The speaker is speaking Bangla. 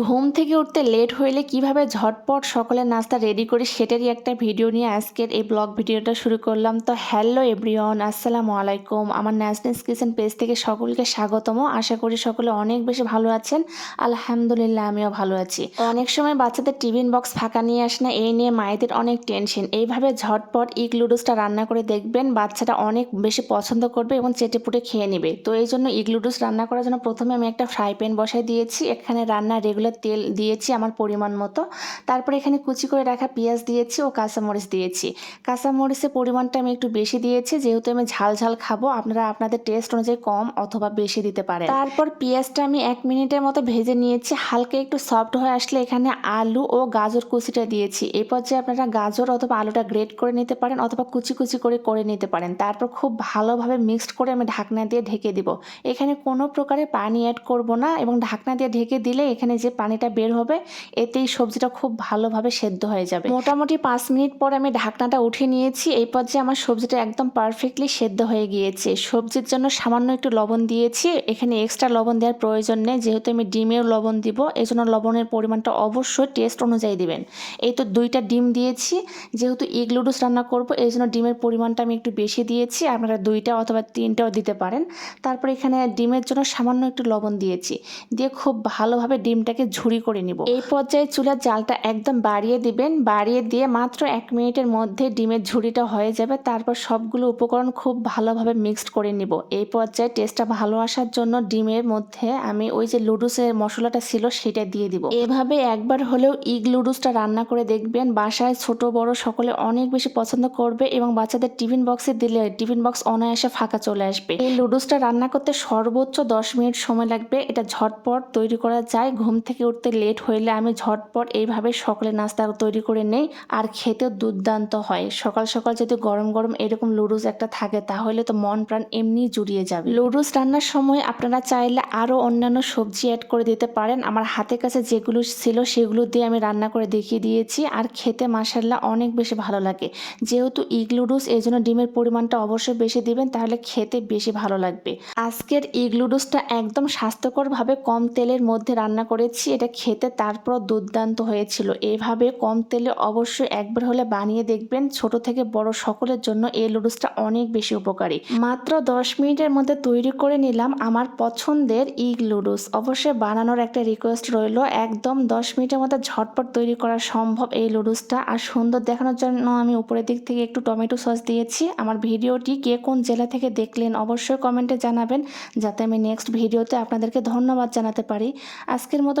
ঘুম থেকে উঠতে লেট হইলে কীভাবে ঝটপট সকালের নাস্তা রেডি করি সেটারই একটা ভিডিও নিয়ে আজকের এই ব্লগ ভিডিওটা শুরু করলাম। তো হ্যালো এভরিওয়ান আসসালামু আলাইকুম। আমার ন্যাশনাল কিচেন পেজ থেকে সকলকে স্বাগতম। আশা করি সকলে অনেক বেশি ভালো আছেন। আলহামদুলিল্লাহ, আমিও ভালো আছি। অনেক সময় বাচ্চাদের টিফিন বক্স ফাঁকা নিয়ে আসে না, এই নিয়ে মায়েদের অনেক টেনশন এইভাবে ঝটপট ইগ লুডুসটা রান্না করে দেখবেন, বাচ্চাটা অনেক বেশি পছন্দ করবে এবং চেটে পুটে খেয়ে নেবে। তো এই জন্য ইগ লুডুস রান্না করার জন্য প্রথমে আমি একটা ফ্রাই প্যান বসাই দিয়েছি। এখানে রান্না রেগুলার তেল দিয়েছি আমার পরিমাণ মতো। তারপরে এখানে কুচি করে রাখা পেঁয়াজ দিয়েছি ও কাঁচামরিচ দিয়েছি। কাঁচামরিচের পরিমাণটা আমি একটু বেশি দিয়েছি, যেহেতু আমি ঝাল ঝাল খাব, আপনারা আপনাদের টেস্ট অনুযায়ী কম অথবা বেশি দিতে পারেন। তারপর পেঁয়াজটা আমি এক মিনিটের মতো ভেজে নিয়েছি, হালকা একটু সফট হয়ে আসলে এখানে আলু ও গাজর কুচিটা দিয়েছি। এই পর্যায়ে আপনারা গাজর অথবা আলুটা গ্রেট করে নিতে পারেন অথবা কুচি কুচি করে করে নিতে পারেন। তারপর খুব ভালোভাবে মিক্সড করে আমি ঢাকনা দিয়ে ঢেকে দিব। এখানে কোনো প্রকারে পানি অ্যাড করব না এবং ঢাকনা দিয়ে ঢেকে দিলে এখানে যে পানিটা বের হবে, এতেই সবজিটা খুব ভালোভাবে সেদ্ধ হয়ে যাবে। মোটামুটি পাঁচ মিনিট পর আমি ঢাকনাটা উঠিয়ে নিয়েছি, এই পর্যায়ে আমার সবজিটা একদম পারফেক্টলি সেদ্ধ হয়ে গিয়েছে। সবজির জন্য সামান্য একটু লবণ দিয়েছি, এখানে এক্সট্রা লবণ দেওয়ার প্রয়োজন নেই, যেহেতু আমি ডিমেও লবণ দিব এই জন্য লবণের পরিমাণটা অবশ্যই টেস্ট অনুযায়ী দিবেন। এই তো দুইটা ডিম দিয়েছি, যেহেতু ইগ লুডুস রান্না করব এই জন্য ডিমের পরিমাণটা আমি একটু বেশি দিয়েছি, আপনারা দুইটা অথবা তিনটাও দিতে পারেন। তারপর এখানে ডিমের জন্য সামান্য একটু লবণ দিয়েছি, দিয়ে খুব ভালোভাবে ডিমটাকে ঝুরি করে নিব। এই পর্যায়ে চুলার জালটা একদম বাড়িয়ে দিবেন। বাড়িয়ে দিয়ে মাত্র এক মিনিটের মধ্যে ডিমের ঝুড়িটা হয়ে যাবে। তারপর সবগুলো উপকরণ খুব ভালোভাবে মিক্সড করে নিব। এই পর্যায়ে টেস্টটা ভালো আসার জন্য ডিমের মধ্যে আমি ওই যে লুডুসের মশলাটা ছিল সেটা দিয়ে দিব। এভাবে একবার হলেও ইগ লুডুসটা রান্না করে দেখবেন। বাসায় ছোট, বড় সকলে অনেক বেশি পছন্দ করবে এবং বাচ্চাদের টিফিন বক্সে দিলে টিফিন বক্স অনায়াসে ফাঁকা চলে আসবে। এই লুডুসটা রান্না করতে সর্বোচ্চ দশ মিনিট সময় লাগবে। এটা ঝটপট তৈরি করা যায়। ঘুম থেকে উঠতে লেট হইলে আমি ঝটপট এইভাবে সকালে নাস্তা তৈরি করে নেই আর খেতে দুর্দান্ত হয়। সকাল সকাল যদি গরম গরম এরকম লুডুস একটা থাকে তাহলে তো মন প্রাণ এমনি জুড়িয়ে যাবে। লুডুস রান্নার সময় আপনারা চাইলে আরও অন্যান্য সবজি অ্যাড করে দিতে পারেন। আমার হাতের কাছে যেগুলো ছিল সেগুলো দিয়ে আমি রান্না করে দেখিয়ে দিয়েছি আর খেতে মাসাল্লাহ অনেক বেশি ভালো লাগে। যেহেতু ইগ লুডুস এই জন্য ডিমের পরিমাণটা অবশ্যই বেশি দিবেন, তাহলে খেতে বেশি ভালো লাগবে। আজকের ইগ লুডুসটা একদম স্বাস্থ্যকরভাবে কম তেলের মধ্যে রান্না করেছি। এটা খেতে তারপর দুর্দান্ত হয়েছিল। এভাবে কম তেলে অবশ্যই একবার হলে বানিয়ে দেখবেন। ছোট থেকে বড় সকলের জন্য এই লুডুসটা অনেক বেশি উপকারী। মাত্র দশ মিনিটের মধ্যে তৈরি করে নিলাম আমার পছন্দের ইগ লুডুস অবশ্যই বানানোর একটা রিকোয়েস্ট রইল। একদম দশ মিনিটের মধ্যে ঝটপট তৈরি করা সম্ভব এই লুডুসটা আর সুন্দর দেখানোর জন্য আমি উপরের দিক থেকে একটু টমেটো সস দিয়েছি। আমার ভিডিওটি কে কোন জেলা থেকে দেখলেন অবশ্যই কমেন্টে জানাবেন। যাতে আমি নেক্সট ভিডিওতে আপনাদেরকে ধন্যবাদ জানাতে পারি। আজকের মতো